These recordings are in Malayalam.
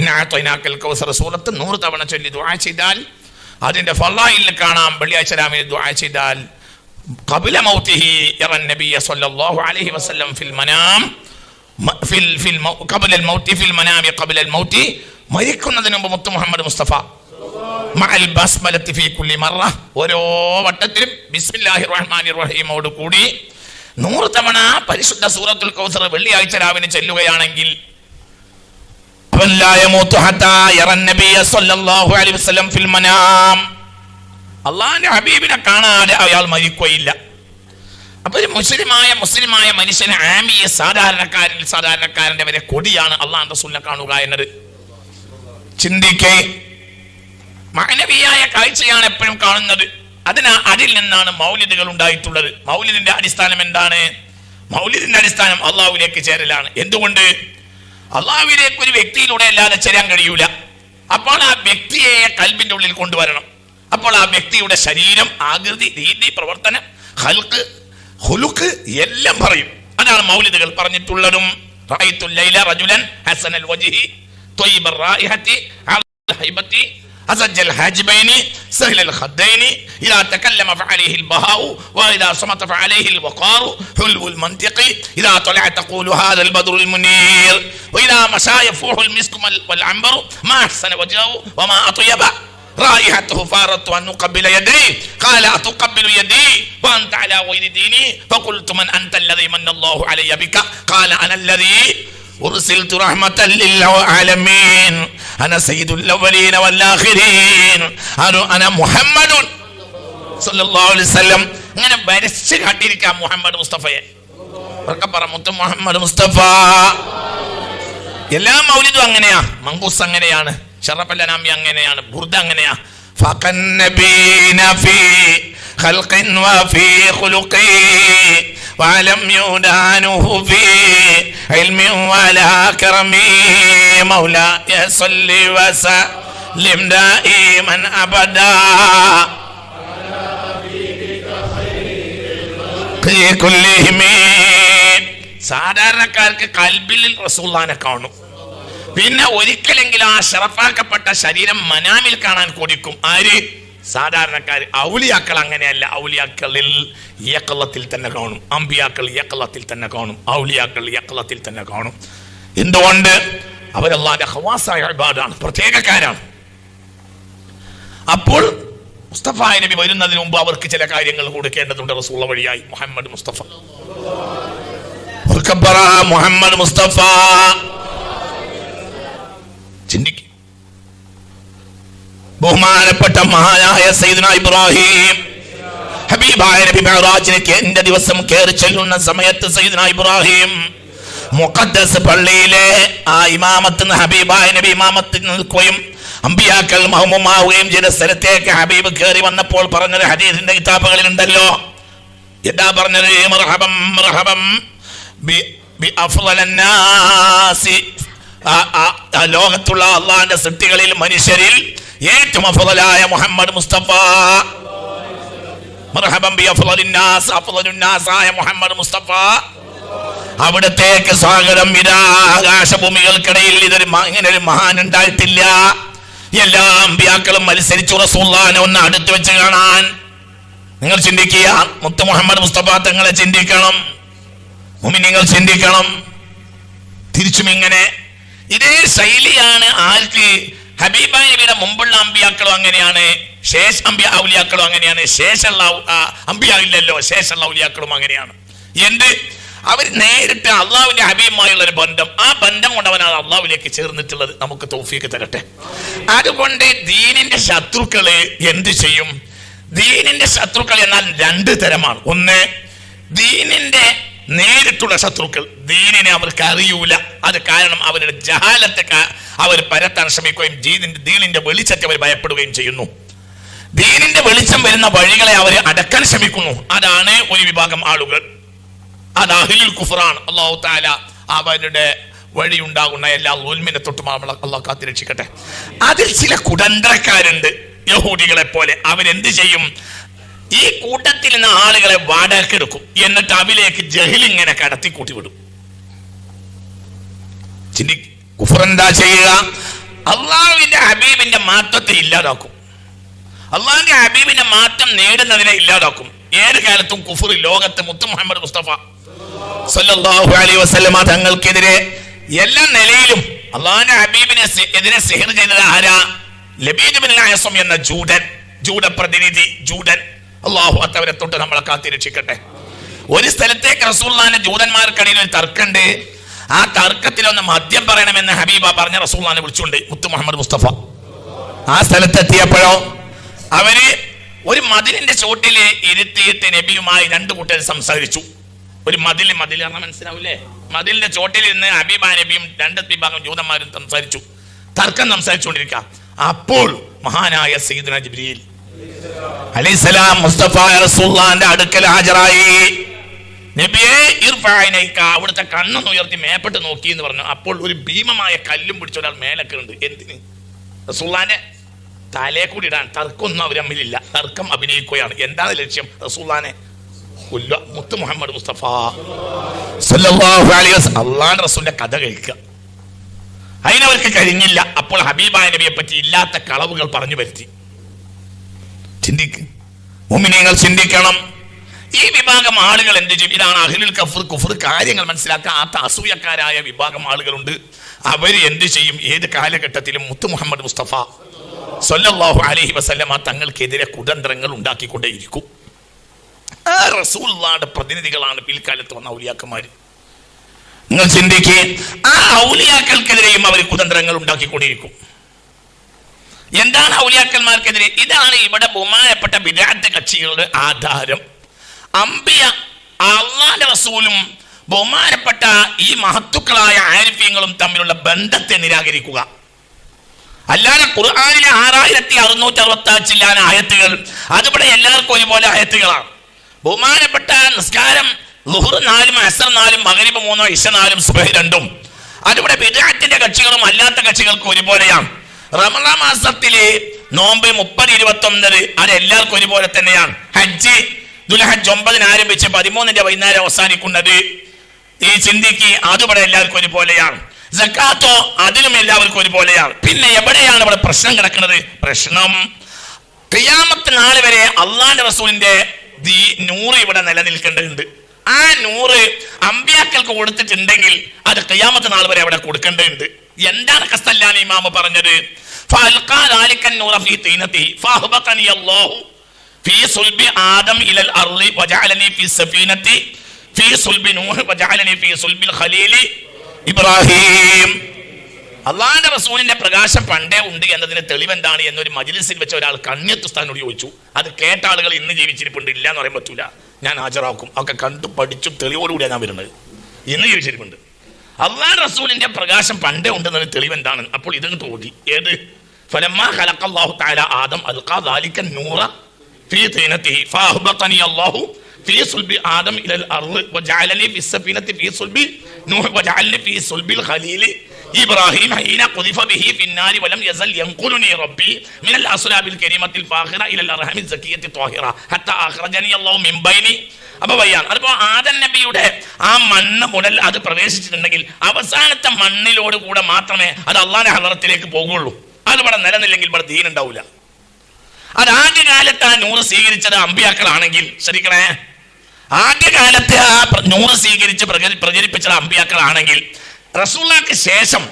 ഇന്നാത്തൊയിനാക്കൽ കൗസർ സൂറത്ത് നൂറ് തവണ ചൊല്ലി ദുആ ചെയ്താൽ അതിന്റെ ഫള്ളായിൽ കാണാം വെള്ളിയാഴ്ച രാവിലെ ദുആ ചെയ്താൽ قبل موته يرى النبي صلى الله عليه وسلم في المنام മ- ഫിൽ ഫിൽ മൗ- قبل الموت في المنام قبل الموت മരിക്കുന്നതിന് മുമ്പ് മുത്ത് മുഹമ്മദ് മുസ്തഫ മഅൽ ബസ്മലത്തി ഫീ കുല്ലി മറ ഓരോ വട്ടത്തിലും ബിസ്മില്ലാഹിർ റഹ്മാനിർ റഹീമോട് കൂടി നൂറ് തവണ പരിശുദ്ധ സൂറത്തുൽ കൗസർ വെള്ളിയാഴ്ച രാവിലെ ചെല്ലുകയാണെങ്കിൽ മനാം. അള്ളാഹിന്റെ ഹബീബിനെ കാണാതെ അയാൾ മരിക്കുകയില്ല. അപ്പൊ ഒരു മുസ്ലിമായ മുസ്ലിമായ മനുഷ്യനെ ആമിയ സാധാരണക്കാരിൽ സാധാരണക്കാരന്റെ വരെ കൊടിയാണ് അള്ളാഹ് റസൂലിനെ കാണുക എന്നത്. ചിന്തിക്കേ മാനവീയായ കാഴ്ചയാണ് എപ്പോഴും കാണുന്നത്. അതിനാ അതിൽ നിന്നാണ് മൗലിദുകൾ ഉണ്ടായിട്ടുള്ളത്. മൗലിദിന്റെ അടിസ്ഥാനം എന്താണ്? മൗലിദിന്റെ അടിസ്ഥാനം അള്ളാഹുലേക്ക് ചേരലാണ്. എന്തുകൊണ്ട്? അള്ളാഹുവിലേക്ക് ഒരു വ്യക്തിയിലൂടെ അല്ലാതെ ചേരാൻ കഴിയൂല. അപ്പോൾ ആ വ്യക്തിയെ കൽബിന്റെ ഉള്ളിൽ കൊണ്ടുവരണം. അപ്പോൾ ആ വ്യക്തിയുടെ ശരീരം ആകൃതി രീതി പ്രവർത്തനം ഹൽക്ക് ഹുലുക്ക് എല്ലാം പറയും. അതാണ് മൗലിദുകൾ പറഞ്ഞിട്ടുള്ളതും. റജുലൻ വജിഹി أزج الحاجبين سهل الخدين إذا تكلم فعليه البهاء وإذا صمت فعليه الوقار حلو المنطق إذا طلع تقول هذا البدر المنير وإذا مشى يفوح المسك والعنبر ما أحسن وجهه وما أطيبه. رائحته فارت أن أقبل يديه قال أتقبل يدي وأنت على غير ديني؟ فقلت من أنت الذي من الله علي بك؟ قال أنا الذي أرسلت رحمة للعالمين أنا سيد الأولين والآخرين أنا أنا محمد صلى الله عليه وسلم ഇങ്ങനെ വരച്ച് കാട്ടിയിരിക്കാം മുഹമ്മദ് മുസ്തഫയെ ഉറക്കെ പറ മുത്ത് മുഹമ്മദ് മുസ്തഫ എല്ലാ മൗലിദും അങ്ങനെയാ മങ്കൂസ് അങ്ങനെയാണ് ഷറഫല്ലനാമി അങ്ങനെയാണ് ബുർദ അങ്ങനെയാ فقنبين في خلق وفي خلق ولم يدانه في علم ولا كرم مولاي صل وسلم دائما ابدا في كلهم സാധാരണക്കാർക്ക് കൽബിൽ റസൂള്ളാനെ കാണും പിന്നെ ഒരിക്കലെങ്കിലും ആ ഷറഫാക്കപ്പെട്ട ശരീരം മനാമിൽ കാണാൻ കൊതിക്കും ആര് സാധാരണക്കാർ ഔലിയാക്കൾ അങ്ങനെയല്ല. ഔലിയാക്കളിൽ യക്കളത്തിൽ തന്നെ കാണും. അമ്പിയാക്കൾ യക്കളത്തിൽ തന്നെ കാണും. ഔലിയാക്കൾ യക്കളത്തിൽ തന്നെ കാണും. എന്തുകൊണ്ട്? അവരല്ലാതെ ഹവാസായ ഇബാദാണ്. പ്രത്യേകക്കാരാണ്. അപ്പോൾ മുസ്തഫ നബി വരുന്നതിന് മുമ്പ് അവർക്ക് ചില കാര്യങ്ങൾ കൊടുക്കേണ്ടതുണ്ട് റസൂള്ള വഴിയായി. മുഹമ്മദ് മുസ്തഫ. മുഹമ്മദ് മുസ്തഫ. ചിന്തിക്കും. ബഹുമാനപ്പെട്ട മഹാനായ സൈദന ഇബ്രാഹിം. ഹബീബായ നബി മെഹറാജിലേക്ക് എന്റെ ദിവസം കയറി ചെല്ലുന്ന സമയത്ത് സൈദന ഇബ്രാഹിം മുഖദ്ദസ് പള്ളിയിലെ ആ ഇമാമത്ത് ഹബീബായ നബി ഇമാമത്തിൽ നിൽക്കുകയും അമ്പിയാക്കൾ മഹമുമാവുകയും ചെയ്ത സ്ഥലത്തേക്ക് ഹബീബ് കയറി വന്നപ്പോൾ പറഞ്ഞത്? ഹദീസിന്റെ കിതാബുകളിൽ ഉണ്ടല്ലോ എന്താ പറഞ്ഞത് ലോകത്തുള്ള അള്ളാന്റെ സൃഷ്ടികളിൽ മനുഷ്യരിൽ ഏറ്റവും അഫ്ളലായ മുഹമ്മദ് മുസ്തഫ. മുഹമ്മദ് മുസ്തഫ. അവിടത്തേക്ക് സ്വാഗതം. ഇതാ ആകാശഭൂമികൾക്കിടയിൽ ഇതൊരു ഇങ്ങനെ ഒരു മഹാൻ ഉണ്ടായിട്ടില്ല. എല്ലാ അമ്പിയാക്കളും മത്സരിച്ചു. റസൂള്ളാനെ ഒന്ന് അടുത്ത് വെച്ച് കാണാൻ. നിങ്ങൾ ചിന്തിക്കുക മുത്തു മുഹമ്മദ് മുസ്തഫ തങ്ങളെ ചിന്തിക്കണം. മുമിനിങ്ങൾ ചിന്തിക്കണം. തിരിച്ചും ഇങ്ങനെ. ഇതേ ശൈലിയാണ് ആർക്ക് ഹബീബ നബിയുടെ മുമ്പുള്ള അമ്പിയാക്കളും അങ്ങനെയാണ് ശേഷ അമ്പിയ ഔലിയാക്കളും അങ്ങനെയാണ് ശേഷമുള്ള ഔ- ആ, അമ്പിയ ഇല്ലല്ലോ ശേഷമുള്ള ഔലിയാക്കളും അങ്ങനെയാണ്. എന്ത്? അവർ നേരിട്ട് അള്ളാഹുവിന്റെ ഹബീബുമായുള്ള ഒരു ബന്ധം. ആ ബന്ധം കൊണ്ടവനാണ് അള്ളാഹുവിലേക്ക് ചേർന്നിട്ടുള്ളത്. നമുക്ക് തോഫിയൊക്കെ തരട്ടെ. അതുകൊണ്ട് ദീനിന്റെ ശത്രുക്കൾ എന്ത് ചെയ്യും? ദീനിന്റെ ശത്രുക്കൾ എന്നാൽ രണ്ട് തരമാണ്. ഒന്ന് ദീനിന്റെ നേരിട്ടുള്ള ശത്രുക്കൾ. ദീനിനെ അവർക്ക് അറിയൂല. അത് കാരണം അവരുടെ ജഹാലത്തെ അവർ പരത്താൻ ശ്രമിക്കുകയും ദീനിന്റെ ദീനിന്റെ വെളിച്ചത്തെ അവർ ഭയപ്പെടുകയും ചെയ്യുന്നു. ദീനിന്റെ വെളിച്ചം വരുന്ന വഴികളെ അവർ അടക്കാൻ ശ്രമിക്കുന്നു. അതാണ് ഒരു വിഭാഗം ആളുകൾ. അത് അഹിലുൽ കുഫറാണ് അള്ളാഹു താല അവരുടെ വഴി ഉണ്ടാകുന്ന എല്ലാ ഉൽമിനെ തൊട്ടും അള്ളാഹ് കാത്തിരക്ഷിക്കട്ടെ. അതിൽ ചില കുടന്തരക്കാരുണ്ട് യഹൂദികളെ പോലെ. അവരെന്ത് ചെയ്യും? ഈ കൂട്ടത്തിൽ നിന്ന് ആളുകളെ വാടകക്കെടുക്കും. എന്നിട്ട് അവിലേക്ക് ജഹിൽ ഇങ്ങനെ കടത്തി കൂട്ടി വിടും ചിന്തി കുഫർ എന്താ ചെയ്യുക? അള്ളാഹുവിന്റെ ഹബീബിന്റെ മാറ്റത്തെ ഇല്ലാതാക്കും. അള്ളാഹിന്റെ ഹബീബിന്റെ മാറ്റം നേടുന്നതിനെ ഇല്ലാതാക്കും. ഏത് കാലത്തും കുഫുർ ലോകത്ത് മുത്തു മുഹമ്മദ് മുസ്തഫ സല്ലല്ലാഹു അലൈഹി വസ്ലമ തങ്ങൾക്കെതിരെ എല്ലാ നിലയിലും അള്ളാഹിന്റെ ഹബീബിനെ എതിരെ സിഹർ ചെയ്തത് ആരാ? ലബീദ്സം എന്ന ജൂഡൻ ജൂഡ പ്രതിനിധി ജൂഡൻ അള്ളാഹു അത്തവരെ തൊട്ട് നമ്മളെ കാത്തിരക്ഷിക്കട്ടെ ഒരു സ്ഥലത്തേക്ക് റസൂള്ളാന്റെ ജൂതന്മാർക്കിടയിൽ ഒരു തർക്കമുണ്ട് ആ തർക്കത്തിൽ ഒന്ന് മദ്യം പറയണമെന്ന് ഹബീബ പറഞ്ഞ റസൂള്ളാനെ വിളിച്ചുകൊണ്ട് മുത്തു മുഹമ്മദ് മുസ്തഫ. ആ സ്ഥലത്തെത്തിയപ്പോഴോ അവർ ഒരു മതിലിന്റെ ചോട്ടിൽ ഇരുത്തിയിട്ട് നബിയുമായി രണ്ടു കൂട്ടർ സംസാരിച്ചു. ഒരു മതിൽ മതിൽ പറഞ്ഞാൽ മനസ്സിലാവില്ലേ മതിലിന്റെ ചോട്ടിൽ ഇരുന്ന് ഹബീബ നബിയും രണ്ട് വിഭാഗം ജൂതന്മാരും സംസാരിച്ചു. തർക്കം സംസാരിച്ചുകൊണ്ടിരിക്കുക അപ്പോൾ മഹാനായ സയ്യിദ്ന ജിബ്രീൽ അലൈഹിസ്സലാം മുസ്തഫ റസൂള്ളാന്റെ അടുക്കൽ ഹാജരായി. അവിടുത്തെ കണ്ണൊന്ന് ഉയർത്തി മേപ്പെട്ട് നോക്കി എന്ന് പറഞ്ഞു. അപ്പോൾ ഒരു ഭീമമായ കല്ലും പിടിച്ച ഒരാൾ മേലൊക്കെ ഉണ്ട്. എന്തിന്? റസൂള്ളാന്റെ തലേ കൂടി ഇടാൻ തർക്കമൊന്നും അവർ തമ്മിലില്ല. തർക്കം അഭിനയിക്കുകയാണ്. എന്താണ് ലക്ഷ്യം? റസൂള്ളാനെ മുത്ത് മുഹമ്മദ് മുസ്തഫ അള്ളാന്റെ റസൂലിന്റെ കഥ കഴിക്കുക അതിനവർക്ക് കഴിഞ്ഞില്ല. അപ്പോൾ ഹബീബായ നബിയെ പറ്റി ഇല്ലാത്ത കളവുകൾ പറഞ്ഞു വരുത്തി. ചിന്തിക്ക്. ചിന്തിക്കണം. ഈ വിഭാഗം ആളുകൾ എന്ത് ചെയ്യും? ഇതാണ് അഹിലുൽ കഫർ കുഫർ കാര്യങ്ങൾ മനസ്സിലാക്കാത്ത അസൂയക്കാരായ വിഭാഗം ആളുകളുണ്ട്. അവർ എന്ത് ചെയ്യും? ഏത് കാലഘട്ടത്തിലും മുത്തു മുഹമ്മദ് മുസ്തഫ സല്ലല്ലാഹു അലൈഹി വസല്ലമ തങ്ങൾക്കെതിരെ കുതന്ത്രങ്ങൾ ഉണ്ടാക്കിക്കൊണ്ടേയിരിക്കും. ആ റസൂലുള്ളാഹിയുടെ പ്രതിനിധികളാണ് പിൽക്കാലത്ത് വന്ന ഔലിയാക്കന്മാർ നിങ്ങൾ ചിന്തിക്കുക ആ ഔലിയാക്കൾക്കെതിരെയും അവർ കുതന്ത്രങ്ങൾ ഉണ്ടാക്കിക്കൊണ്ടിരിക്കും എന്താണ് ഔലിയാക്കന്മാർക്കെതിരെ? ഇതാണ് ഇവിടെ ബഹുമാനപ്പെട്ട വിരാട്ട് കക്ഷികളുടെ ആധാരം. അമ്പിയ അള്ളാന്റെ റസൂലും ബഹുമാനപ്പെട്ട ഈ മഹത്തുക്കളായ ആരിഫ്യങ്ങളും തമ്മിലുള്ള ബന്ധത്തെ നിരാകരിക്കുക. അല്ലാതെ ഖുർആാനിലെ ആറായിരത്തി അറുന്നൂറ്റി അറുപത്തി അഞ്ചില്ലാന ആയത്തുകൾ അതിവിടെ എല്ലാവർക്കും ഒരുപോലെ ആയത്തുകളാണ്. ബഹുമാനപ്പെട്ട നിസ്കാരം ലുഹുർ നാലും അസർ നാലും മകരിബ് മൂന്നോ ഇഷ നാലും സുബഹ് രണ്ടും. അതിവിടെ ബിജാറ്റിന്റെ കക്ഷികളും അല്ലാത്ത കക്ഷികൾക്കും ഒരുപോലെയാണ്. റമള മാസത്തിലെ നോമ്പ് മുപ്പത് ഇരുപത്തി ഒന്നത് അത് എല്ലാവർക്കും ഒരുപോലെ തന്നെയാണ്. ഹജ്ജ് ദുൽഹജ് ഒമ്പതിന് ആരംഭിച്ച് പതിമൂന്നിന്റെ വൈകുന്നേരം അവസാനിക്കുന്നത്. ഈ ചിന്തിക്ക് അതുപോലെ എല്ലാവർക്കും ഒരുപോലെയാണ്. ജക്കാത്തോ അതിനും എല്ലാവർക്കും ഒരുപോലെയാണ്. പിന്നെ എവിടെയാണ് ഇവിടെ പ്രശ്നം കിടക്കുന്നത്? പ്രശ്നം ക്രിയാമത്ത് നാല് വരെ അള്ളാന്റെ റസൂലിന്റെ നൂറ് ഇവിടെ നിലനിൽക്കേണ്ടതുണ്ട്. ആ നൂറ് അമ്പ്യാക്കൾക്ക് കൊടുത്തിട്ടുണ്ടെങ്കിൽ അത് ക്രിയാമത്ത് നാൾ വരെ അവിടെ കൊടുക്കേണ്ടതുണ്ട്. എന്താണ് കസ്തല്ലാൻ ഇമാമ പറഞ്ഞത്? ഫൽഖാ ലാലിക്കൻ നൂറ ഫീ തീനത്തി. ഫഹബഖനി അല്ലാഹു. ഫീ ആദം ഇലൽ അർളി ഫീ സഫീനത്തി ഫീ നൂഹ് ഫീ ഇബ്രാഹിം. റസൂലിന്റെ പ്രകാശം പണ്ടേ ഉണ്ട് എന്നതിന് തെളിവെന്താണ് എന്നൊരു മജിലിസിൽ വെച്ച ഒരാൾ കണ്ണിയത്തുസ്ഥാനോട് ചോദിച്ചു. അത് കേട്ട ആളുകൾ ഇന്ന് ജീവിച്ചിരിപ്പുണ്ട് ഇല്ല എന്ന് പറയാൻ പറ്റൂല. ഞാൻ ഹാജരാക്കും. ഒക്കെ കണ്ടു പഠിച്ചു തെളിവോടുകൂടിയാണ് ഞാൻ വരുന്നത്. ഇന്ന് ജീവിച്ചിരിപ്പുണ്ട്. അള്ളാഹ് റസൂലിന്റെ പ്രകാശം പണ്ടേ ഉണ്ടെന്നതിന് തെളിവ് എന്താണ് അപ്പോൾ ഇതങ്ങ് തോന്നി. ഏത്? ഫലമ്മ ഹലക്കാഹു താല ആദം അൽക്കാ ദാലിക്കൻ നൂറ ഇബ്രാഹിം ബിഹി ഫിന്നാരി വലം യസൽ റബ്ബി മിനൽ അസ്ലാബിൽ കരീമത്തിൽ ഇലൽ അല്ലാഹു മിൻ ബൈനി അപ്പൊ വയ്യാണ് അതിപ്പോ ആദൻ നബിയുടെ ആ മണ്ണ് മുതൽ അത് പ്രവേശിച്ചിട്ടുണ്ടെങ്കിൽ അവസാനത്തെ മണ്ണിലോട് കൂടെ മാത്രമേ അത് അള്ളാന്റെ ഹലറത്തിലേക്ക് പോകുള്ളൂ. അത് ഇവിടെ നിലനില്ലെങ്കിൽ ഇവിടെ ദീനുണ്ടാവില്ല അത് ആദ്യകാലത്ത് ആ നൂറ് സ്വീകരിച്ചത് അമ്പിയാക്കളാണെങ്കിൽ ശരിക്കണേ ആദ്യകാലത്ത് ആ നൂറ് സ്വീകരിച്ച് പ്രചരി- പ്രചരിപ്പിച്ചത് അമ്പിയാക്കളാണെങ്കിൽ റസൂള്ളക്ക് ശേഷം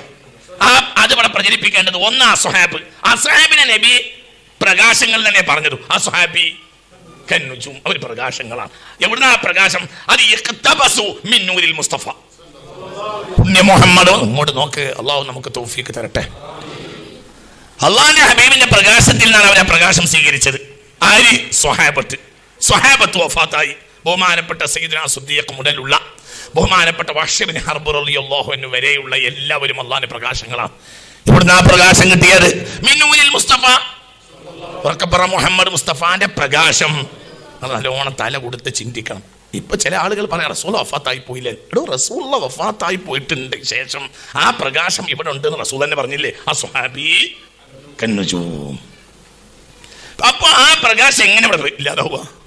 ആ അത് ഇവിടെ പ്രചരിപ്പിക്കേണ്ടത് ഒന്ന് ആ സ്വഹാബിനെ നബി പ്രകാശങ്ങൾ തന്നെ പറഞ്ഞത്. അസുഹാബി കന്നുജും അവർ പ്രകാശങ്ങളാണ്. എവിടുന്ന ആ പ്രകാശം? അത് ഇഖ്തബസു മുസ്തഫ. പുണ്യ മുഹമ്മദ് ഇങ്ങോട്ട് നോക്ക്. അള്ളാഹു നമുക്ക് തൗഫീക്ക് തരട്ടെ. അള്ളാഹിന്റെ ഹബീബിന്റെ പ്രകാശത്തിൽ നിന്നാണ് അവരെ പ്രകാശം സ്വീകരിച്ചത്. ആരി സ്വഹാബത്ത്. സ്വഹാബത്ത് വഫാത്തായി. ബഹുമാനപ്പെട്ട സയ്യിദ്ന സുദ്ദീഖ് മുതലുള്ള ബഹുമാനപ്പെട്ട വഷബിന് ഹർബർ അള്ളാഹുവിന് വരെയുള്ള എല്ലാവരും അള്ളാഹിന്റെ പ്രകാശങ്ങളാണ്. ഇവിടുന്ന് ആ പ്രകാശം കിട്ടിയത് മിന്നൂനിൽ മുസ്തഫ. ഉറക്കപ്പുറ മുഹമ്മദ് മുസ്തഫാന്റെ പ്രകാശം. നല്ലോണം തല കൊടുത്ത് ചിന്തിക്കണം. ഇപ്പൊ ചില ആളുകൾ പറയാം റസൂൽ വഫാത്തായി പോയില്ലേ? എടോ റസൂൽ വഫാത്തായി പോയിട്ടുണ്ട്. ശേഷം ആ പ്രകാശം ഇവിടെ ഉണ്ടെന്ന് റസൂൽ തന്നെ പറഞ്ഞില്ലേ? ആ സ്വഹാബി കന്നുജൂം അപ്പൊ ആ പ്രകാശം എങ്ങനെ ഇവിടെ ഇല്ലാതാവുക.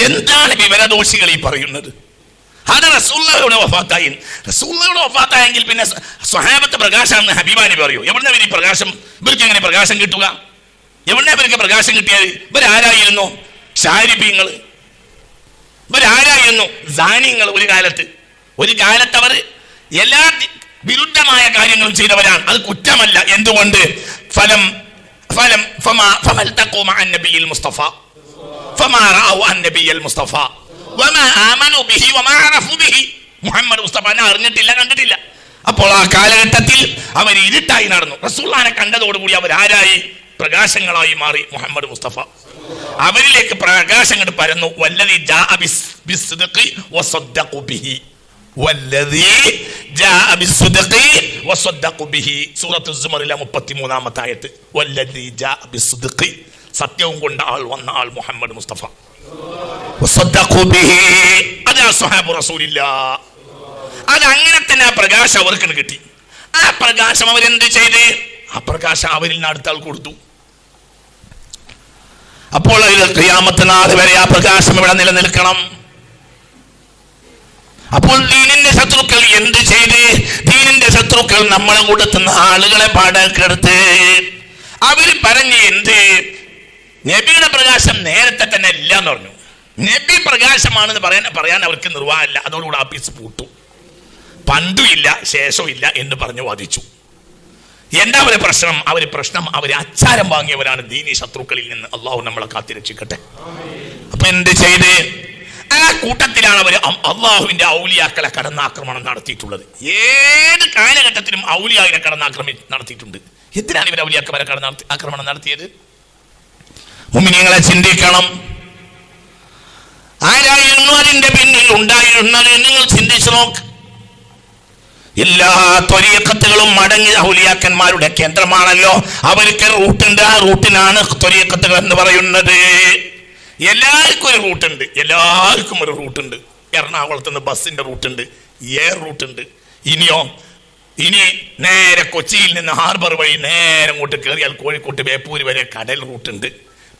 എന്താണ് വിവരദോഷികൾ ഈ പറയുന്നത്? അത് റസൂള്ളയുടെ വഫാത്തായി. റസൂള്ളയുടെ വഫാത്തായെങ്കിൽ പിന്നെ സ്വഹാബത്ത് പ്രകാശം ഹബീബാനി പറയൂ. എവിടുന്ന ഇവർ ഈ പ്രകാശം? ഇവർക്ക് എങ്ങനെ പ്രകാശം കിട്ടുക? എവിടുന്ന ഇവർക്ക് പ്രകാശം കിട്ടിയത്? ഇവരാരായിരുന്നു? ഷാരിബീങ്ങൾ. ഇവരാരായിരുന്നു? ദാനിയങ്ങൾ ഒരു കാലത്ത്. ഒരു കാലത്ത് അവർ എല്ലാ വിരുദ്ധമായ കാര്യങ്ങൾ ചെയ്തവരാണ്. അത് കുറ്റമല്ല. എന്തുകൊണ്ട്? ഫലം ഫലം ഫമാ ഫമൽതഖൂ മഅ നബിയിൽ മുസ്തഫ. ഫമാ റഔ അൻ നബിയിൽ മുസ്തഫ. വമാ ആമനു ബിഹി വമാ അറഫു ബിഹി. മുഹമ്മദ് മുസ്തഫനെ അറിഞ്ഞിട്ടില്ല കണ്ടിട്ടില്ല. അപ്പോൾ ആ കാലഘട്ടത്തിൽ അവർ ഇരുട്ടായി നടന്നു. റസൂള്ളാനെ കണ്ടതോടുകൂടി അവർ ആരായി? പ്രകാശങ്ങളായി മാറി മുഹമ്മദ് മുസ്തഫ. അവരിലേക്ക് പ്രകാശങ്ങൾ പരന്നു. വല്ലതി ജാഅ ബിസ്- വസദ്ദഖു ബിഹി വല്ലതി ജാഅ ബിസ്സിദ്ഖി വസദ്ദഖു ബിഹി സൂറത്തു സുമറിലെ 33ാമത്തെ ആയത്ത് സത്യവും കൊണ്ട് ആൾ വന്ന ആൾ മുഹമ്മദ് മുസ്തഫ. അതാ അങ്ങനെ തന്നെ ആ പ്രകാശം അവർക്ക് കിട്ടി. ആ പ്രകാശം അവരെന്ത് ചെയ്ത്? ആ പ്രകാശം അവരിൽ അടുത്ത ആൾ കൊടുത്തു. അപ്പോൾ അതിൽ ക്രിയാമത്തനാഥ് വരെ ആ പ്രകാശം ഇവിടെ നിലനിൽക്കണം. അപ്പോൾ ദീനിന്റെ ശത്രുക്കൾ എന്ത് ചെയ്ത്? ദീനിന്റെ ശത്രുക്കൾ നമ്മളെ കൂട്ടത്തുന്ന ആളുകളെ പാടാക്കെടുത്ത് അവർ പറഞ്ഞ് എന്ത്? നബിയുടെ പ്രകാശം നേരത്തെ തന്നെ ഇല്ല എന്ന് പറഞ്ഞു. നബി പ്രകാശമാണെന്ന് പറയാൻ പറയാൻ അവർക്ക് നിർവാഹമില്ല. അതോടുകൂടെ ആഫീസ് പൂട്ടു. പണ്ടും ഇല്ല ശേഷവും ഇല്ല എന്ന് പറഞ്ഞു വാദിച്ചു. എന്താ അവരെ പ്രശ്നം? അവർ പ്രശ്നം അവർ അച്ചാരം വാങ്ങിയവരാണ് ദീനി ശത്രുക്കളിൽ നിന്ന്. അള്ളാഹു നമ്മളെ കാത്തിരക്ഷിക്കട്ടെ. അപ്പൊ എന്ത് ചെയ്ത്? കൂട്ടത്തിലാണ് അവർ അള്ളാഹുവിന്റെ ഔലിയാക്കളെ കടന്നാക്രമണം നടത്തിയിട്ടുള്ളത്. ഏത് കാലഘട്ടത്തിലും ഔലിയാകിനെ കടന്നാക്രമി നടത്തിയിട്ടുണ്ട്. എന്തിനാണ് ഇവർ ഔലിയാക്കമാരെ കടന്ന ആക്രമണം നടത്തിയത്? മുമിനിയങ്ങളെ ചിന്തിക്കണം. ആരായിരുന്നു അതിന്റെ പിന്നിൽ ഉണ്ടായിരുന്നത് നിങ്ങൾ ചിന്തിച്ചു നോക്ക്. എല്ലാ ത്വരീക്കത്തുകളും മടങ്ങി ഔലിയാക്കന്മാരുടെ കേന്ദ്രമാണല്ലോ. അവർക്ക് റൂട്ടുണ്ട്. ആ റൂട്ടിനാണ് ത്വരീക്കത്തുകൾ എന്ന് പറയുന്നത്. എല്ലാവർക്കും ഒരു റൂട്ടുണ്ട് എല്ലാവർക്കും ഒരു റൂട്ടുണ്ട് എറണാകുളത്ത് നിന്ന് ബസ്സിന്റെ റൂട്ടുണ്ട് എയർ റൂട്ടുണ്ട് ഇനിയോ ഇനി നേരെ കൊച്ചിയിൽ നിന്ന് ഹാർബർ വഴി നേരെ അങ്ങോട്ട് കയറിയാൽ കോഴിക്കോട്ട് ബേപ്പൂര് വരെ കടൽ റൂട്ടുണ്ട്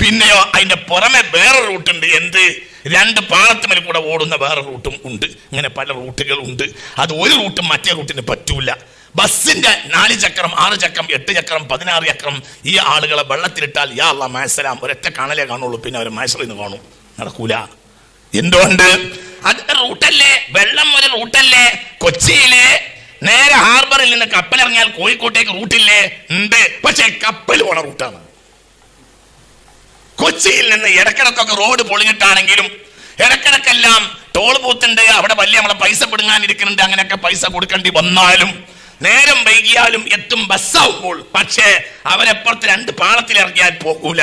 പിന്നെയോ അതിന്റെ പുറമെ വേറെ റൂട്ടുണ്ട് എന്ത്? രണ്ട് പാളത്തുമേൽ കൂടെ ഓടുന്ന വേറെ റൂട്ടും ഉണ്ട്. ഇങ്ങനെ പല റൂട്ടുകൾ ഉണ്ട്. അത് ഒരു റൂട്ടും മറ്റേ റൂട്ടിന് പറ്റൂല. ബസ്സിന്റെ നാല് ചക്രം ആറ് ചക്രം എട്ട് ചക്രം പതിനാറ് ചക്രം ഈ ആളുകളെ വെള്ളത്തിലിട്ടാൽ യാ അല്ല മാസലാം ഒരൊറ്റ കാണലേ കാണുള്ളൂ. പിന്നെ അവർ മാസറിൽ നിന്ന് കാണും. നടക്കൂല. എന്തുകൊണ്ട്? അത് റൂട്ടല്ലേ? വെള്ളം ഒരു റൂട്ടല്ലേ? കൊച്ചിയിലെ നേരെ ഹാർബറിൽ നിന്ന് കപ്പലിറങ്ങിയാൽ കോഴിക്കോട്ടേക്ക് റൂട്ടില്ലേ? ഉണ്ട്. പക്ഷേ കപ്പൽ പോണ റൂട്ടാണ്. കൊച്ചിയിൽ നിന്ന് ഇടക്കിടക്കൊക്കെ റോഡ് പൊളിഞ്ഞിട്ടാണെങ്കിലും ഇടക്കിടക്കെല്ലാം ടോൾ ബൂത്തുണ്ട് അവിടെ വലിയ നമ്മളെ പൈസ പിടുങ്ങാനിരിക്കുന്നുണ്ട് അങ്ങനെയൊക്കെ പൈസ കൊടുക്കേണ്ടി വന്നാലും നേരം വൈകിയാലും എത്തും ബസ്സാവുമ്പോൾ. പക്ഷേ അവരെപ്പുറത്ത് രണ്ട് പാളത്തിൽ ഇറങ്ങിയാൽ പോകൂല.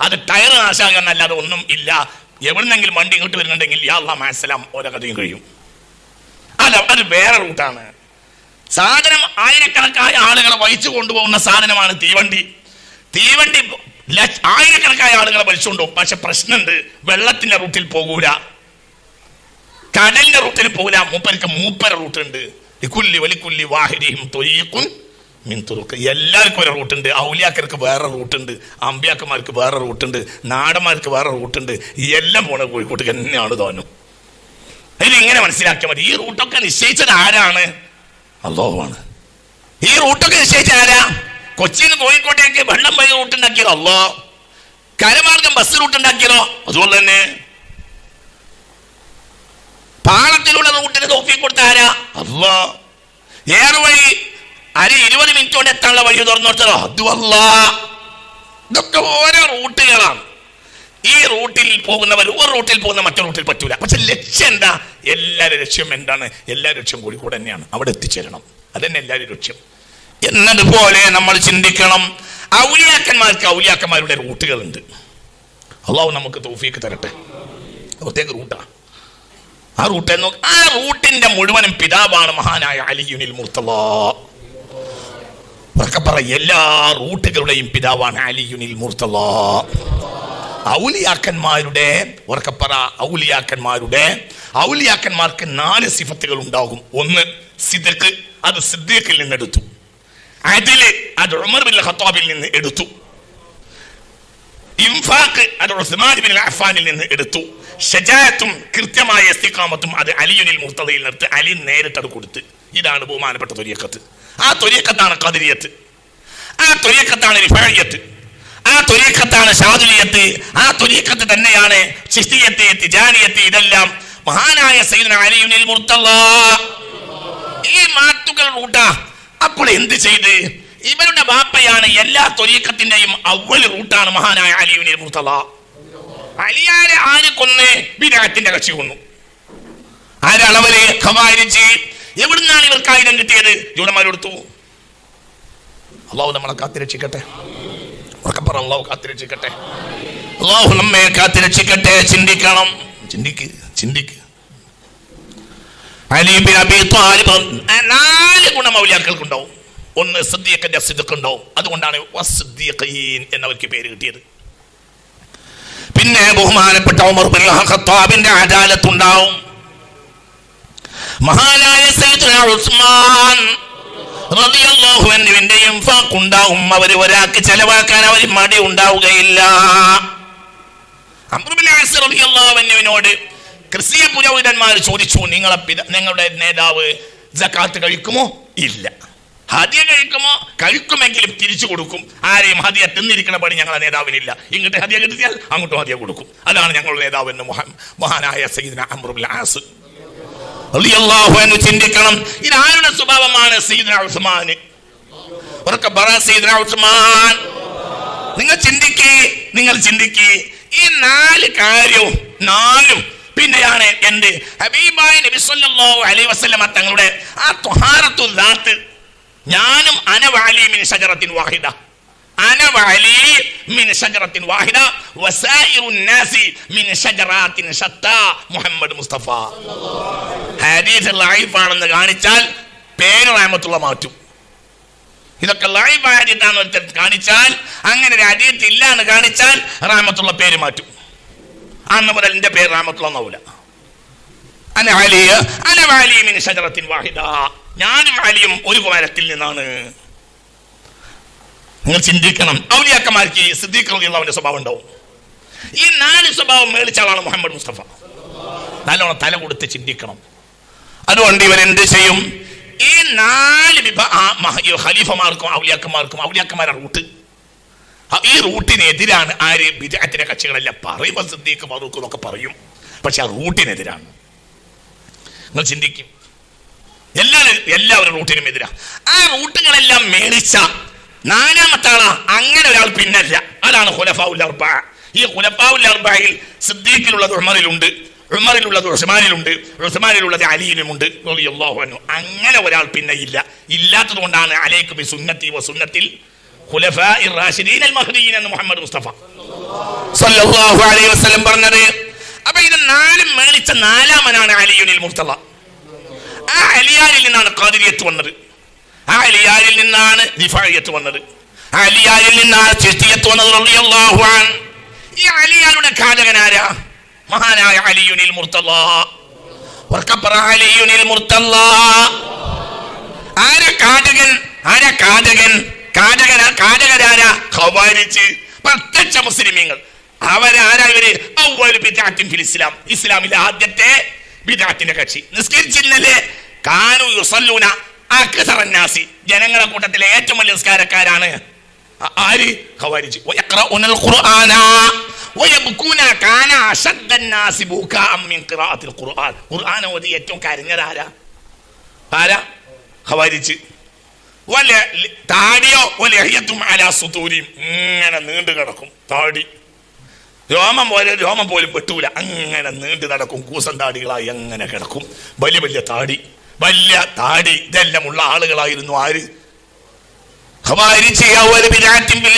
അത് ടയർ നാശാകാന്നല്ലാതെ ഒന്നും ഇല്ല. എവിടുന്നെങ്കിലും വണ്ടി ഇങ്ങോട്ട് വരുന്നുണ്ടെങ്കിൽ യാള്ള മാസലാം ഓരോ കഥയും കഴിയും. അല്ല അത് വേറെ റൂട്ടാണ്. സാധനം ആയിരക്കണക്കായ ആളുകളെ വഹിച്ചു കൊണ്ടുപോകുന്ന സാധനമാണ് തീവണ്ടി. തീവണ്ടി ആയിരക്കണക്കായ ആളുകളെ വലിച്ചുകൊണ്ടുപോകും. പക്ഷെ പ്രശ്നമുണ്ട്. വെള്ളത്തിന്റെ റൂട്ടിൽ പോകൂല. കടലിന്റെ റൂട്ടിൽ പോകൂല. മൂപ്പർക്ക് മൂപ്പര റൂട്ടുണ്ട്. ഇക്കുല്ലി വലിക്കുല്ലി വാഹിരിയും തൊയ്യക്കുൻ മിൻ തുറുക്ക് എല്ലാവർക്കും ഒരു റൂട്ടുണ്ട്. ഔലിയാക്കർക്ക് വേറെ റൂട്ടുണ്ട്. അമ്പ്യാക്കന്മാർക്ക് വേറെ റൂട്ടുണ്ട്. നാടന്മാർക്ക് വേറെ റൂട്ടുണ്ട്. എല്ലാം പോണ കോഴിക്കോട്ട് തന്നെയാണ് തോന്നും. അതിലിങ്ങനെ മനസ്സിലാക്കിയാൽ മതി. ഈ റൂട്ടൊക്കെ നിശ്ചയിച്ചത് ആരാണ്? അള്ളാഹുവാണ്. ഈ റൂട്ടൊക്കെ നിശ്ചയിച്ച ആരാ? കൊച്ചിയിൽ നിന്ന് കോഴിക്കോട്ടേക്ക് വെള്ളം വഴി റൂട്ട് ഉണ്ടാക്കിയതോ അല്ലോ കരമാർഗം ബസ് റൂട്ട് ഉണ്ടാക്കിയതോ അതുപോലെ തന്നെ പാളത്തിലുള്ള റൂട്ടിന് തോഫി കൊടുത്ത ആരാ അല്ലോ ഏറെ വഴി അര ഇരുപത് മിനിറ്റ് കൊണ്ട് എത്താനുള്ള വഴി തുറന്നു കൊടുത്തതോ. അതുമല്ല ഇതൊക്കെ ഓരോ റൂട്ടുകളാണ്. ഈ റൂട്ടിൽ പോകുന്നവർ ഒരു റൂട്ടിൽ പോകുന്ന മറ്റു റൂട്ടിൽ പറ്റൂല. പക്ഷെ ലക്ഷ്യം എന്താ? എല്ലാവരുടെ ലക്ഷ്യം എന്താണ്? എല്ലാ ലക്ഷ്യം കൂടി കൂടെ തന്നെയാണ്. അവിടെ എത്തിച്ചേരണം. അതന്നെ എല്ലാവരും ലക്ഷ്യം. എന്നതുപോലെ നമ്മൾ ചിന്തിക്കണം. ഔലിയാക്കന്മാർക്ക് ഔലിയാക്കന്മാരുടെ റൂട്ടുകളുണ്ട്. അള്ളാഹു നമുക്ക് തോഫിയൊക്കെ തരട്ടെ. പ്രത്യേക റൂട്ടാ ആ റൂട്ട് എന്ന് ആ റൂട്ടിന്റെ മുഴുവനും പിതാവാണ് മഹാനായ അലിയുനിൽ മുർത്തല. പറ എല്ലാ റൂട്ടുകളുടെയും പിതാവാണ് അലിയുനിൽ മുർത്തല. ഔലിയാക്കന്മാരുടെ ഉറക്കപ്പറ ഔലിയാക്കന്മാരുടെ ഔലിയാക്കന്മാർക്ക് നാല് സിഫത്തുകൾ ഉണ്ടാകും. ഒന്ന് സിദ്ദിഖ് അത് സിദ്ദീഖിൽ നിന്ന് എടുത്തു. അതിൽ അത് ഉമർ ബിൻ ഖത്താബിൽ നിന്ന് എടുത്തു. ഇൻഫാഖ് അത് ബിൻ അഫ്ഫാനിൽ നിന്ന് എടുത്തു. ഷജാത്തും കൃത്യമായ എസ്തിക്കാമത്തും അത് അലിയുനിൽ മുർത്തതയിൽ നിർത്തി. അലി നേരിട്ട് അത് കൊടുത്ത്. ഇതാണ് ബഹുമാനപ്പെട്ട തൊരിയക്കത്ത് ആ തൊരിയക്കത്താണ് കതിരിയത്ത് ആ തൊരിയക്കത്താണ് റിഫാഴിയത്ത് ആ തൊരീഖത്താണ് ഷാദുലിയത്ത്. ആ തൊരീഖത്ത് തന്നെയാണ് ചിസ്തിയത്ത് തിജാനിയത്ത് ഇതെല്ലാം മഹാനായ സയ്യിദ്ന അലിയുനിൽ മുർത്തല്ല ഈ മാറ്റുകൾ റൂട്ടാ. അപ്പോൾ എന്ത് ചെയ്ത്? ഇവരുടെ ബാപ്പയാണ് എല്ലാ തൊരീഖത്തിന്റെയും അവൽ റൂട്ടാണ് മഹാനായ അലിയുനിൽ മുർത്തല അലിയാരെ ആര് കൊന്ന് വിരാത്തിന്റെ കക്ഷി കൊന്നു? ആരളവര് ഖവാരിജ് എവിടുന്നാണ് ഇവർക്ക് ആയുധം കിട്ടിയത്? ജൂഡന്മാരെടുത്തു അള്ളാഹു നമ്മളെ കാത്തിരക്ഷിക്കട്ടെ. ഉറക്കപ്പറ അള്ളാഹു കാത്തിരക്ഷിക്കട്ടെ. അള്ളാഹു നമ്മെ കാത്തിരക്ഷിക്കട്ടെ. ചിന്തിക്കണം. ചിന്തിക്ക് ചിന്തിക്ക്. നാല് ഗുണം ഔലിയാക്കൾക്കുണ്ടാവും. ഒന്ന് സിദ്ദീഖിന്റെ സിദ്ദീഖ് ഉണ്ടാവും അതുകൊണ്ടാണ് വസ്ദിഖീൻ എന്നവർക്ക് പേര് കിട്ടിയത്. പിന്നെ ബഹുമാനപ്പെട്ട ഉമർ ബിൻ ഖത്താബിന്റെ അദാലത്ത് ഉണ്ടാവും മഹാനായ സയ്യിദുന ഉസ്മാൻ റളിയല്ലാഹു അൻഹുവിന്റെ ഇൻഫാഖ് ഉണ്ടാവും അവർ ഒരാൾക്ക് ചെലവാക്കാൻ അവർ മടി ഉണ്ടാവുകയില്ല. അമ്രുബിൻ ആസ് റളിയല്ലാഹു അൻഹുവിനോട് ക്രിസ്തീയ പുരോഹിതന്മാർ ചോദിച്ചു നിങ്ങളെ നിങ്ങളുടെ നേതാവ് ജക്കാത്ത് കഴിക്കുമോ? ഇല്ല. ഹദിയ കഴിക്കുമോ? കഴിക്കുമെങ്കിലും തിരിച്ചു കൊടുക്കും. ആരെയും ഹതിയ തിന്നിരിക്കണ പണി ഞങ്ങളെ നേതാവിനില്ല. ഇങ്ങോട്ട് ഹതിയ കിട്ടിയാൽ അങ്ങോട്ടും ഹതിയ കൊടുക്കും. അതാണ് ഞങ്ങളുടെ നേതാവ് എന്ന് മഹാൻ മഹാനായ സയ്യിദിന അമ്രുബിൻ ആസ് ചിന്തിക്കണം. ഇത് ആരുടെ സ്വഭാവമാണ് സയ്യിദ്ന ഉസ്മാൻ? ഉറക്കെ പറ ഉസ്മാൻ. നിങ്ങൾ ചിന്തിക്കേ നിങ്ങൾ ചിന്തിക്കേ. ഈ നാല് കാര്യവും നാലും പിന്നെയാണ് എന്ത്? ഹബീബായ സല്ലല്ലാഹു അലൈഹി വസല്ലമ തങ്ങളുടെ ആ ത്വഹാറത്തു ദാത്ത് ഞാനും അനവാലി മിൻ ഷജറത്തിൻ വാഹിദ. മിൻ മിൻ മുഹമ്മദ് മുസ്തഫ. ഹദീസ് ലൈഫാണെന്ന് കാണിച്ചാൽ പേര് റഹ്മത്തുള്ള മാറ്റും. ഇതൊക്കെ ലൈവായ ഹദീത്താന്ന് കാണിച്ചാൽ അങ്ങനെ ഒരു ഹദീത്ത് ഇല്ല എന്ന് കാണിച്ചാൽ റാമത്തുള്ള പേര് മാറ്റും. അന്ന് മുതൽ എന്റെ പേര് റാമത്തുള്ള എന്നാവൂല അന അലിയ അന വാലിമിൻ ഷജറത്തിൻ വാഹിദ. ഞാനും അലിയും ഒരു കുമാരത്തിൽ നിന്നാണ്. നിങ്ങൾ ചിന്തിക്കണം. ഔലിയാക്കന്മാർക്ക് സിദ്ദീഖ് റളിയല്ലാഹുവിന്റെ സ്വഭാവം ഉണ്ടാവും ഈ നാല് സ്വഭാവം മേളിച്ചാളാണ് മുഹമ്മദ് മുസ്തഫ. നല്ലോണം തല കൊടുത്ത് ചിന്തിക്കണം. അതുകൊണ്ട് ഇവർ എന്ത് ചെയ്യും? ഈ നാല് വിഭ ഖലീഫമാർക്കും ഔലിയാക്കന്മാർക്കും ഔലിയാക്കന്മാരുടെ റൂട്ട്. ഈ റൂട്ടിനെതിരാണ് ആര് ബിജാത്തിന്റെ കക്ഷികളെല്ലാം. പറയുമ്പോൾ സിദ്ദീഖ് ഫറൂഖ് എന്നൊക്കെ പറയും. പക്ഷെ ആ റൂട്ടിനെതിരാണ്. നിങ്ങൾ ചിന്തിക്കും. എല്ലാവരും എല്ലാവരും റൂട്ടിനും എതിരാ. ആ റൂട്ടുകളെല്ലാം മേളിച്ച നാലാമത്തെ ആളാ. അങ്ങനെ ഒരാൾ പിന്നല്ല അതാണ് ഈ ഖുലഫാഉൽ അർബഅയിൽ സിദ്ദീഖിലുള്ളത് ഉമറിലുണ്ട് ഉമറിലുള്ളത് ഉസ്മാനിലുണ്ട് ഉസ്മാനിലുള്ളത് അലിയിലുമുണ്ട് അങ്ങനെ ഒരാൾ പിന്നെ ഇല്ല. ഇല്ലാത്തത് കൊണ്ടാണ് അലൈക്കും ബി സുന്നത്തി വ സുന്നത്തിൽ എന്ന് മുഹമ്മദ് മുസ്തഫ. സല്ലല്ലാഹു അലൈഹി വസല്ലം അപ്പൊ ഇത് നാലും മേളിച്ച നാലാമനാണ് അലിയുനിൽ മുർത്തള. ആ അലിയാരിൽ നിന്നാണ് ഖാദിരിയത്ത് വന്നത്. ആ അലിയാരിൽ നിന്നാണ് ദിഫായത്ത് വന്നത്. ആ അലിയാരിൽ നിന്നാണ് ചിഷ്തിയത്ത് വന്നത് റളിയല്ലാഹു അൻ ഈ അലിയാരുടെ ഘാതകനാരാ മഹാനായ അലിയുനിൽ മുർത്തള വർക്കപ്പറ അലിയുനിൽ മുർത്തള ആരാ കാതകൻ ആരാ കാതകൻ കാതകന കാതകരാരാ ഖവാരിജ്. പ്രത്യക്ഷ മുസ്ലിമീങ്ങൾ. അവരാരാ ഇവർ? ഇസ്ലാം. ഇസ്ലാമിലെ ആദ്യത്തെ ബിദ്അത്തിന്റെ കക്ഷി. നിസ്കരിച്ചില്ലല്ലേ കാനു യുസല്ലൂന അക്സറന്നാസി ജനങ്ങളുടെ കൂട്ടത്തിലെ ഏറ്റവും വലിയ നിസ്കാരക്കാരാണ്. ആര്? ഖവാരിജ്. വയഖറഉനൽ ഖുർആന വയബ്കൂന കാന അശദ്ദന്നാസി ബുകാഅം മിൻ ഖിറാഅത്തിൽ ഖുർആൻ. ഖുർആൻ ഓതി ഏറ്റവും കരഞ്ഞതാരാ ആരാ? ഖവാരിജ്. വല താടിയോ? വലഹിയതും അലാ സുതൂരിയും ഇങ്ങനെ നീണ്ടു കിടക്കും താടി. രോമം പോലെ രോമം പോലും പെട്ടൂല അങ്ങനെ നീണ്ടു നടക്കും. കൂസൻ താടികളായി അങ്ങനെ കിടക്കും. വലിയ വലിയ താടി വലിയ താടി. ഇതെല്ലാം ഉള്ള ആളുകളായിരുന്നു ആര്?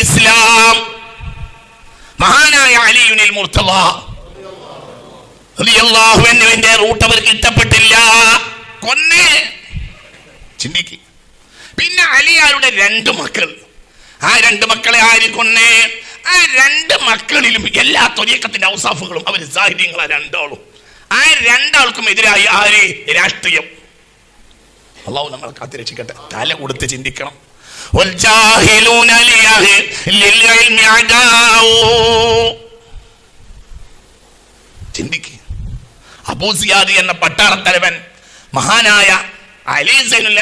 ഇസ്ലാം. മഹാനായ അലിയുനിൽ മുർത്തള റളിയല്ലാഹു അൻഹുവിന്റെ റൂട്ട് അവർക്ക് ഇഷ്ടപ്പെട്ടില്ല. കൊന്നേ. ചിന്തിക്ക്. പിന്നെ അലിയാരുടെ രണ്ട് മക്കൾ. ആ രണ്ട് മക്കളെ ആര് കൊന്നേ? ആ രണ്ട് മക്കളിലും എല്ലാ തൊലിയക്കത്തിന്റെ ഔസാഫുകളും അവർ സാഹിത്യങ്ങളാ രണ്ടാളും. ആ രണ്ടാൾക്കും എതിരായി ആര്? രാഷ്ട്രീയം. അള്ളാഹു നമ്മൾ കാത്തിരക്ഷിക്കട്ടെ തല കൊടുത്ത് ചിന്തിക്കണം. ചിന്തിക്കുക അബൂസിയാദ് എന്ന പട്ടാളത്തലവൻ മഹാനായ അലി സൈനുൽ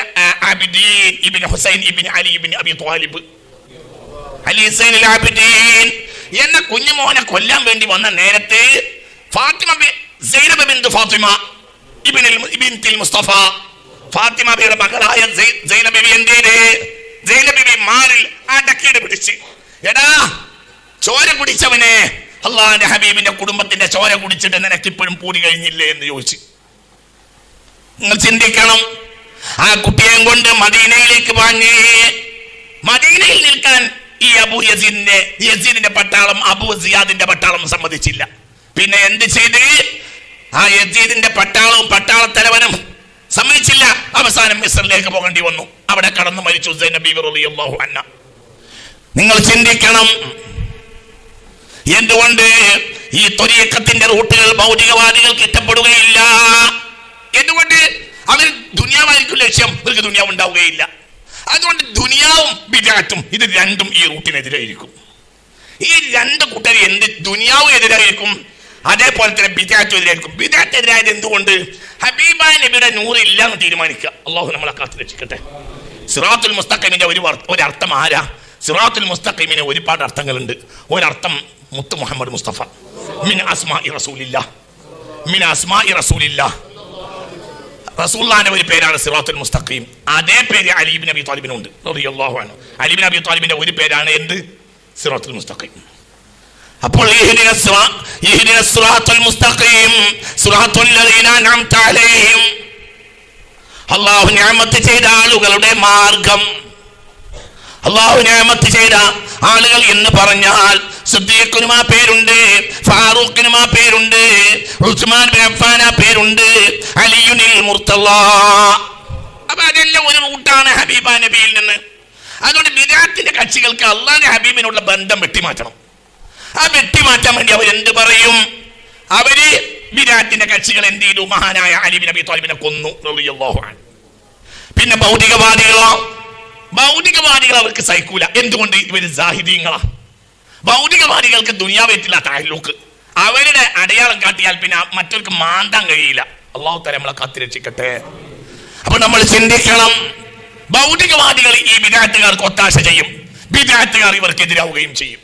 ഹുസൈൻ ഇബിൻ അലി ഇബിൻ അബി എന്ന കുഞ്ഞുമോനെ കൊല്ലാൻ വേണ്ടി വന്ന നേരത്തെ ഫാത്തിമ ഫാത്തിമ മുസ്തഫ. ഫാത്തിമ ബിയുടെ മകളായ സൈ- സൈനബ് ബിബി എന്തേത് സൈനബ് മാറിൽ അടക്കിയിട്ട് പിടിച്ച്. എടാ ചോര കുടിച്ചവനെ അള്ളാന്റെ ഹബീബിന്റെ കുടുംബത്തിന്റെ ചോര കുടിച്ചിട്ട് നിനക്ക് ഇപ്പോഴും പൂരി കഴിഞ്ഞില്ലേ എന്ന് ചോദിച്ചു. നിങ്ങൾ ചിന്തിക്കണം. ആ കുട്ടിയെയും കൊണ്ട് മദീനയിലേക്ക് വാങ്ങി. മദീനയിൽ നിൽക്കാൻ ഈ അബു യസീദിന്റെ യസീദിന്റെ പട്ടാളം അബു സിയാദിന്റെ പട്ടാളം സമ്മതിച്ചില്ല. പിന്നെ എന്ത് ചെയ്ത്? ആ യസീദിന്റെ പട്ടാളവും പട്ടാളത്തലവനും സമ്മതിച്ചില്ല. അവസാനം മിസ്രിലേക്ക് പോകേണ്ടി വന്നു. അവിടെ കടന്നു മരിച്ചു അൻഹ. നിങ്ങൾ ചിന്തിക്കണം. എന്തുകൊണ്ട് ഈ തൊരിയക്കത്തിന്റെ റൂട്ടുകൾ ഭൗതികവാദികൾക്ക് ഇഷ്ടപ്പെടുകയില്ല? എന്തുകൊണ്ട്? അവർ ദുനിയാവായിരിക്കും ലക്ഷ്യം. ഇവർക്ക് ദുനിയാവ് ഉണ്ടാവുകയില്ല. അതുകൊണ്ട് ദുനിയാവും വിരാറ്റും ഇത് രണ്ടും ഈ റൂട്ടിനെതിരായിരിക്കും. ഈ രണ്ട് കൂട്ടർ എന്ത് ദുനിയാവും എതിരായിരിക്കും? അതേപോലെ തന്നെ ബിജാറ്റും എതിരായിരിക്കും. ബിജാറ്റ് എതിരായത് എന്തുകൊണ്ട്? ഹബീബ നബിയുടെ നൂറ് ഇല്ല എന്ന് തീരുമാനിക്കുക. അള്ളാഹു നമ്മളെ കാത്തു രക്ഷിക്കട്ടെ. സിറാത്തുൽ മുസ്തഖിമിന്റെ ഒരു ഒരർത്ഥം ആരാ? സിറാത്തുൽ മുസ്തഖിമിന് ഒരുപാട് അർത്ഥങ്ങളുണ്ട്. ഒരർത്ഥം മുത്ത് മുഹമ്മദ് മുസ്തഫ. മിൻ അസ്മാ റസൂലില്ല. മിൻ അസ്മാ റസൂലില്ല. റസൂല്ലാന്റെ ഒരു പേരാണ് സിറാത്തുൽ മുസ്തഖീം. അതേ പേര് അലീബിൻ അബി താലിബിനുണ്ട്. റളിയല്ലാഹു അൻഹു. അലീബിൻ അബി താലിബിന്റെ ഒരു പേരാണ് എന്ത്? സിറാത്തുൽ മുസ്തഖീം. അപ്പോൾ അള്ളാഹു ഞാമത്ത് ചെയ്ത ആളുകളുടെ മാർഗം അള്ളാഹു ഞാമത്ത് ചെയ്ത ആളുകൾ എന്ന് പറഞ്ഞാൽ സിദ്ദീഖിനും ആ പേരുണ്ട് ഫാറൂഖിനും ആ പേരുണ്ട് ഉസ്മാൻ ബിൻ പേരുണ്ട് അലിയുനിൽ മുർത്തല്ല അപ്പൊ അതെല്ലാം ഒരു റൂട്ടാണ് ഹബീബ നബിയിൽ നിന്ന്. അതുകൊണ്ട് ബിദാത്തിന്റെ കക്ഷികൾക്ക് അള്ളാഹ് ഹബീബിനുള്ള ബന്ധം വെട്ടിമാറ്റണം. ആ വെട്ടിമാറ്റാൻ വേണ്ടി അവരെന്ത് പറയും? അവർ ബിദാത്തിന്റെ കക്ഷികൾ എന്ത് ചെയ്തു? മഹാനായ അലിബിൻ നബി തോലിബിനെ കൊന്നു പിന്നെ ഭൗതികവാദികളോ ഭൗതികവാദികൾ അവർക്ക് സഹിക്കൂല. എന്തുകൊണ്ട്? ഇവർ ജാഹിദീങ്ങളാ ഭൗതികവാദികൾക്ക് ദുനിയാവേറ്റില്ല താഴ്ലോക്ക് അവരുടെ അടയാളം കാട്ടിയാൽ പിന്നെ മറ്റവർക്ക് മാന്താൻ കഴിയില്ല. അള്ളാഹു തല നമ്മളെ കാത്തിരക്ഷിക്കട്ടെ. അപ്പൊ നമ്മൾ ചിന്തിക്കണം. ഭൗതികവാദികൾ ഈ വിദ്യാർത്ഥികൾക്ക് ഒത്താശ ചെയ്യും. വിരാട്ടുകാർ ഇവർക്കെതിരാവുകയും ചെയ്യും.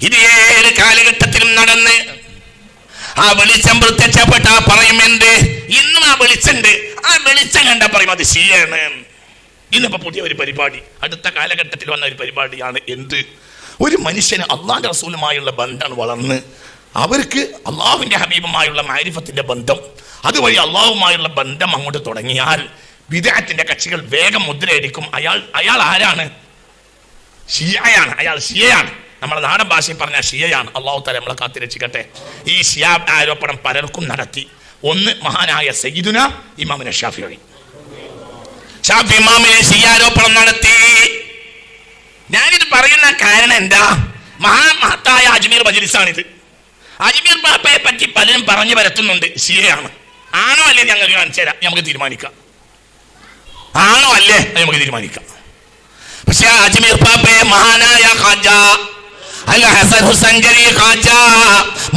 ഇത് ഏത് കാലഘട്ടത്തിലും നടന്ന് ആ വെളിച്ചം പ്രത്യക്ഷപ്പെട്ട പറയും എന്ത്? ഇന്നും ആ വെളിച്ചുണ്ട് ആ വെളിച്ചം കണ്ട പറയും അത് ശരിയാണ്. ഇന്നിപ്പോ പുതിയ ഒരു പരിപാടി. അടുത്ത കാലഘട്ടത്തിൽ വന്ന ഒരു പരിപാടിയാണ് എന്ത്? ഒരു മനുഷ്യന് അള്ളാന്റെ റസൂലുമായുള്ള ബന്ധമാണ് വളർന്ന് അവർക്ക് അള്ളാഹുവിന്റെ ഹബീബുമായുള്ള മാരിഫത്തിന്റെ ബന്ധം അതുവഴി അള്ളാഹുമായുള്ള ബന്ധം അങ്ങോട്ട് തുടങ്ങിയാൽ വിദേഹത്തിന്റെ കക്ഷികൾ വേഗം മുദ്രയടിക്കും. അയാൾ അയാൾ ആരാണ്? ഷിയയാണ് അയാൾ ഷിയയാണ് നമ്മുടെ നാടൻ ഭാഷയിൽ പറഞ്ഞ ഷിയയാണ് അള്ളാഹു തല നമ്മളെ കാത്തിരക്ഷിക്കട്ടെ ഈ ഷിയ ആരോപണം പലർക്കും നടത്തി. ഒന്ന് മഹാനായ സയ്യിദുന ഇമാമിനെ ഷാഫി വഴി ഷാഫി ഇമാമിനെ ഷിയ ആരോപണം നടത്തി. ഞാനിത് പറയുന്ന കാരണം എന്താ? മഹാമഹത്തായ അജ്മീർ മജിലിസാണിത്. അജ്മീർ പാപ്പയെ പറ്റി പലരും പറഞ്ഞു വരത്തുന്നുണ്ട് ശിയയാണ് ആണോ അല്ലേ ഞങ്ങൾ കാണിച്ചു നമുക്ക് തീരുമാനിക്കാം. ആണോ അല്ലേ നമുക്ക് തീരുമാനിക്കാം. പക്ഷെ അജ്മീർ പാപ്പയെ മഹാനായ ഖാജ അൽ ഹസൻ ഹുസഞ്ചരി ഖാജ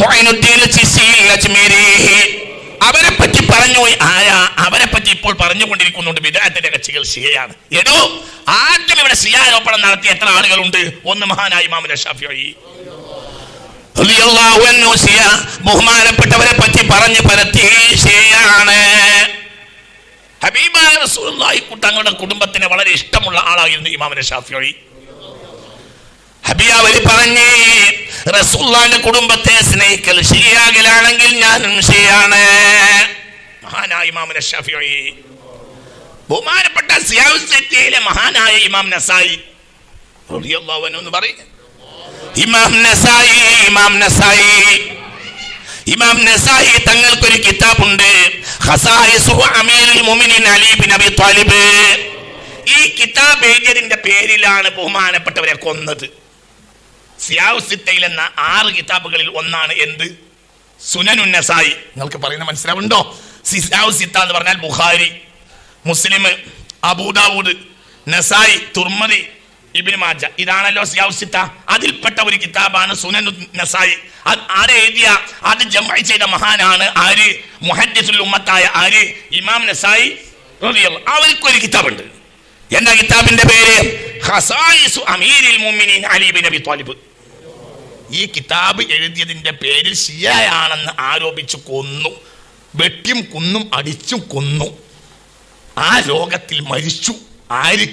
മുഈനുദ്ദീൻ ചിസ്സി അജ്മീരി അവരെ പറ്റി പറഞ്ഞു ആരാ? അവരെ പറ്റി ഇപ്പോൾ പറഞ്ഞുകൊണ്ടിരിക്കുന്നുണ്ട് വിദാത്തിന്റെ കക്ഷികൾ ഷിയയാണ് എടോ ആദ്യം ഇവിടെ ഷിയ ആരോപണം നടത്തിയ എത്ര ആളുകളുണ്ട്? ഒന്ന് മഹാനായി മാമന ഷാഫിയായി ബഹുമാനപ്പെട്ടവരെ പറ്റി പറഞ്ഞു പരത്തി ഷിയയാണ് ഹബീബായ റസൂലുള്ളാഹി തങ്ങളുടെ കുടുംബത്തിന് വളരെ ഇഷ്ടമുള്ള ആളായിരുന്നു ഇമാമിനെ ഷാഫിഈ ഹബിയാവലി പറഞ്ഞേ റസൂല്ലാന്റെ കുടുംബത്തെ സ്നേഹിക്കൽ ശരിയാകലാണെങ്കിൽ ഞാനും ശരിയാണ് മഹാനായ മാമന ഷാഫിയോയി ബഹുമാനപ്പെട്ട സിയാവുസത്തിയിലെ മഹാനായ ഇമാം നസായി. എന്ന് പറയും. ഇമാം നസായി ഇമാം നസായി. ഇമാം നസായി തങ്ങൾക്കൊരു കിതാബുണ്ട്. ഈ കിതാബ് എഴുതിയതിന്റെ പേരിലാണ് ബഹുമാനപ്പെട്ടവരെ കൊന്നത്. സിയാവുസിത്തയിൽ എന്ന ആറ് കിതാബുകളിൽ ഒന്നാണ് എന്ത്? സുനനുന്നസായി. നിങ്ങൾക്ക് പറയുന്ന മനസ്സിലാവുണ്ടോ? സിയാവുസിത്ത എന്ന് പറഞ്ഞാൽ Bukhari Muslim Abu Dawood Nasai Tirmidhi Ibn Majah. ഇതാണല്ലോ സിയാവുസിത്ത അതിൽപ്പെട്ട ഒരു കിതാബാണ് സുനൻ നസായി അത് ആരെ എഴുതിയ? അത് ജമഅ ചെയ്ത മഹാനാണ് ആര്? മുഹദ്സുൽ ഉമ്മത്തായ ആര്? ഇമാം നസായി അവർക്കൊരു കിതാബുണ്ട്. എന്താ കിതാബിന്റെ പേര്? ഖസായിസു അമീരിൽ മുഅ്മിനീൻ അലി ബിൻ അബി ത്വാലിബ്. ഈ കിതാബ് എഴുതിയതിന്റെ പേരിൽ ഷിയായാണെന്ന് ആരോപിച്ചു കൊന്നു. വെട്ടിയും കുന്നും അടിച്ചും കൊന്നു. ആ രോഗത്തിൽ മരിച്ചു. ആര്?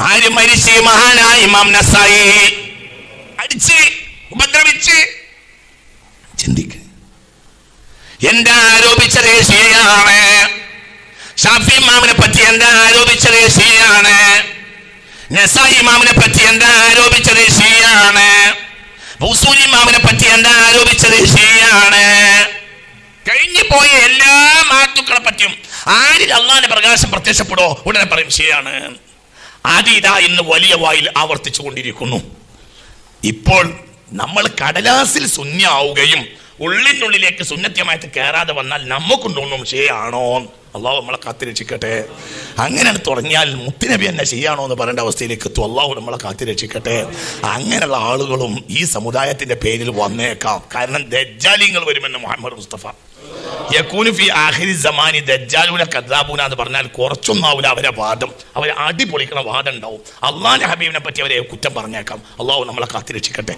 ആര് മരിച്ച്? മഹാനായ ഇമാം അടിച്ച് ഉപദ്രവിച്ച്. ചിന്തിക്ക്. എന്താ ആരോപിച്ചത് ഷിയാണ് ഷാഫി മാമിനെ പറ്റി എന്താ ആരോപിച്ചത് ഷിയാണ് ഇമാമിനെ പറ്റി എന്താ ആരോപിച്ചത് ഷിയാണ് ഇമാമിനെ പറ്റി എന്താ ആരോപിച്ചത് ഷിയാണ് കഴിഞ്ഞു പോയ എല്ലാ മാത്തുക്കളെ പറ്റിയും ആരിൽ അള്ളാന്റെ പ്രകാശം പ്രത്യക്ഷപ്പെടോ ഉടനെ പറയും ശരിയാണ് അതിതാ ഇന്ന് വലിയ വായിൽ ആവർത്തിച്ചു കൊണ്ടിരിക്കുന്നു. ഇപ്പോൾ നമ്മൾ കടലാസിൽ ശൂന്യാവുകയും ഉള്ളിനുള്ളിലേക്ക് സുന്നത്യമായിട്ട് കയറാതെ വന്നാൽ നമുക്കുണ്ടോന്നും ശരിയാണോ അള്ളാഹു നമ്മളെ കാത്തിരക്ഷിക്കട്ടെ. അങ്ങനെ തുടങ്ങിയാൽ മുത്തുനബി എന്നെ ശരിയാണോ എന്ന് പറയേണ്ട അവസ്ഥയിലേക്ക് എത്തും. അള്ളാഹു നമ്മളെ കാത്തിരക്ഷിക്കട്ടെ. അങ്ങനെയുള്ള ആളുകളും ഈ സമുദായത്തിന്റെ പേരിൽ വന്നേക്കാം. കാരണം ദജ്ജാലിങ്ങൾ വരുമെന്ന് മുഹമ്മദ് മുസ്തഫ. യക്കൂനു ഫി ആഖിരി സമാനി ദജ്ജാലൂന കദ്ദാബൂന എന്ന് പറഞ്ഞാൽ കുറച്ചൊന്നും ആവില്ല അവരെ വാദം. അവരെ അടിപൊളിക്കണ വാദം ഉണ്ടാവും. അള്ളാഹ് ഹബീബിനെ പറ്റി അവരെ കുറ്റം പറഞ്ഞേക്കാം. അള്ളാഹു നമ്മളെ കാത്തിരക്ഷിക്കട്ടെ.